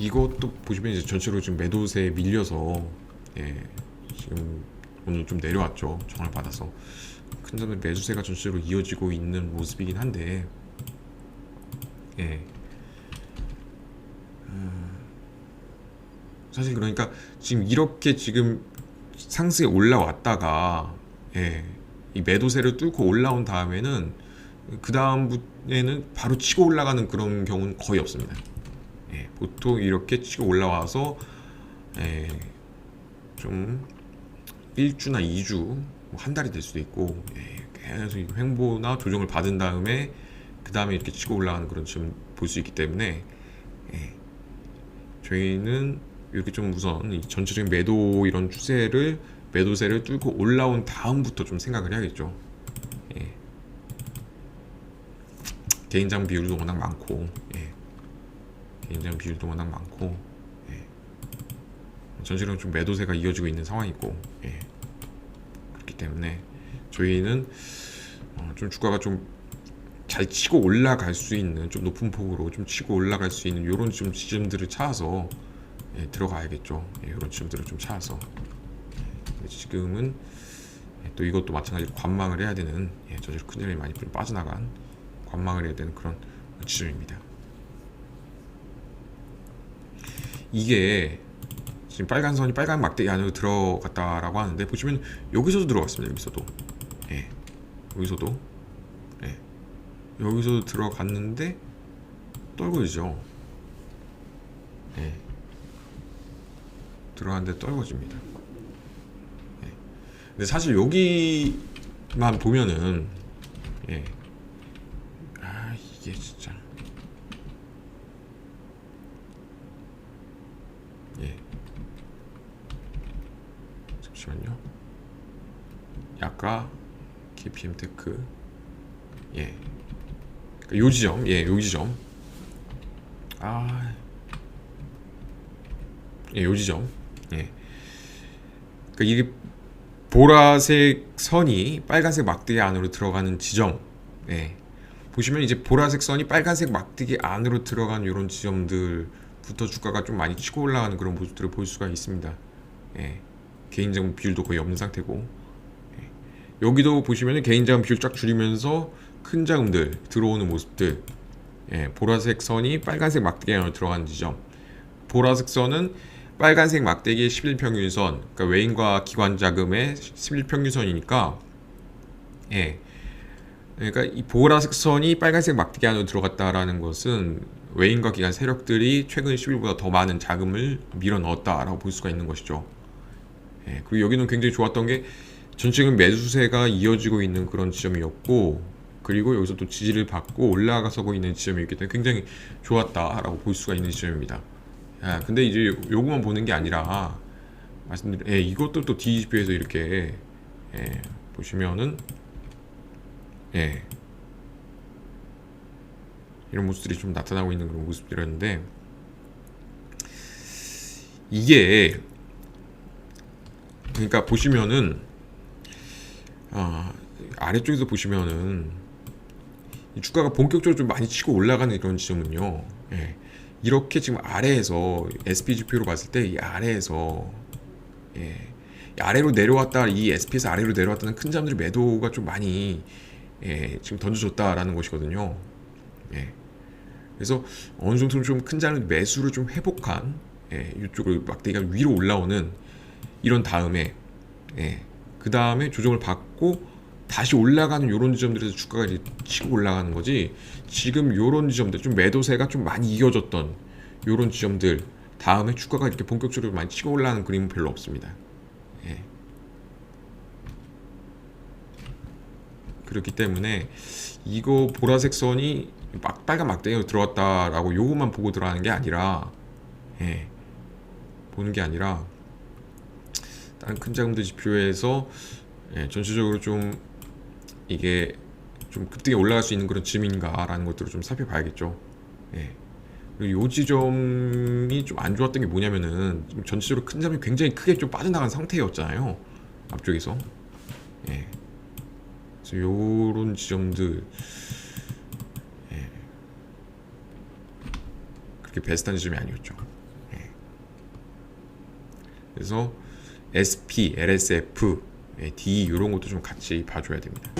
이것도 보시면 이제 전체로 지금 매도세에 밀려서 예, 지금 오늘 좀 내려왔죠. 정을 받아서 큰 점은 매수세가 전체로 이어지고 있는 모습이긴 한데 예. 음, 사실 그러니까 지금 이렇게 지금 상승에 올라왔다가 예, 이 매도세를 뚫고 올라온 다음에는 그 다음에는 바로 치고 올라가는 그런 경우는 거의 없습니다. 예, 보통 이렇게 치고 올라와서 예, 좀 1주나 2주, 뭐 한 달이 될 수도 있고 예, 계속 이 횡보나 조정을 받은 다음에 그 다음에 이렇게 치고 올라가는 그런 지금 볼 수 있기 때문에 예, 저희는 이렇게 좀 우선 이 전체적인 매도 이런 추세를 매도세를 뚫고 올라온 다음부터 좀 생각을 해야겠죠. 예. 개인장 비율도 워낙 많고, 예. 개인장 비율도 워낙 많고, 예. 전체적으로 좀 매도세가 이어지고 있는 상황이고, 예. 그렇기 때문에 저희는 어, 좀 주가가 좀 잘 치고 올라갈 수 있는 좀 높은 폭으로 좀 치고 올라갈 수 있는 이런 좀 지점들을 찾아서 예, 들어가야겠죠. 예, 이런 지점들을 좀 찾아서 예, 지금은 예, 또 이것도 마찬가지로 관망을 해야 되는 예, 저질 큰 자리 많이 좀 빠져나간 관망을 해야 되는 그런 지점입니다. 이게 지금 빨간 선이 빨간 막대기 안으로 들어갔다라고 하는데 보시면 여기서도 들어갔습니다. 여기서도 예, 여기서도 예, 여기서도 들어갔는데 떨궈지죠. 예. 들어갔는데 떨궈집니다. 예. 근데 사실 여기만 보면은 예. 아 이게 진짜 예. 잠시만요. 약가 KPM 테크 예. 그러니까 요 지점 예, 요 지점 아 예, 요 지점. 예. 그러니까 이게 보라색 선이 빨간색 막대기 안으로 들어가는 지점. 예. 보시면 이제 보라색 선이 빨간색 막대기 안으로 들어가는 이런 지점들부터 주가가 좀 많이 치고 올라가는 그런 모습들을 볼 수가 있습니다. 예. 개인자금 비율도 거의 없는 상태고. 예. 여기도 보시면 개인자금 비율 쫙 줄이면서 큰 자금들 들어오는 모습들. 예. 보라색 선이 빨간색 막대기 안으로 들어가는 지점. 보라색 선은 빨간색 막대기의 11평균선, 그러니까 외인과 기관 자금의 11평균선이니까, 예. 그러니까 이 보라색 선이 빨간색 막대기 안으로 들어갔다라는 것은 외인과 기관 세력들이 최근 10일보다 더 많은 자금을 밀어 넣었다라고 볼 수가 있는 것이죠. 예. 그리고 여기는 굉장히 좋았던 게 전체적인 매수세가 이어지고 있는 그런 지점이었고, 그리고 여기서 또 지지를 받고 올라가서고 있는 지점이기 때문에 굉장히 좋았다라고 볼 수가 있는 지점입니다. 아, 근데 이제 요- 요거만 보는 게 아니라 말씀드린 예, 이것도 또 DGP에서 이렇게 예, 보시면은 예, 이런 모습들이 좀 나타나고 있는 그런 모습들이었는데 이게 그러니까 보시면은 아, 아래쪽에서 보시면은 이 주가가 본격적으로 좀 많이 치고 올라가는 이런 지점은요. 예. 이렇게 지금 아래에서 SPGP로 봤을 때 이 아래에서 예, 이 아래로 내려왔다 이 SP에서 아래로 내려왔다는 큰 잠들이 매도가 좀 많이 예, 지금 던져줬다라는 것이거든요. 예. 그래서 어느 정도 좀 큰 잔을 매수를 좀 회복한 예, 이쪽으로 막대기가 위로 올라오는 이런 다음에 예, 그 다음에 조정을 받고 다시 올라가는 이런 지점들에서 주가가 이제 치고 올라가는 거지 지금 이런 지점들 좀 매도세가 좀 많이 이어졌던 이런 지점들 다음에 주가가 이렇게 본격적으로 많이 치고 올라가는 그림은 별로 없습니다. 예. 그렇기 때문에 이거 보라색 선이 막 빨간 막대기로 들어왔다라고 요것만 보고 들어가는 게 아니라 예. 보는 게 아니라 다른 큰 자금들 지표에서 예, 전체적으로 좀 이게 좀 급등에 올라갈 수 있는 그런 지점인가라는 것들을 좀 살펴봐야겠죠. 예. 그리고 요 지점이 좀 안 좋았던 게 뭐냐면은 전체적으로 큰 잠이 굉장히 크게 좀 빠져나간 상태였잖아요. 앞쪽에서. 예. 그래서 요런 지점들 예. 그렇게 베스트한 지점이 아니었죠. 그래서 SP, LSF, 예, D 이런 것도 좀 같이 봐줘야 됩니다.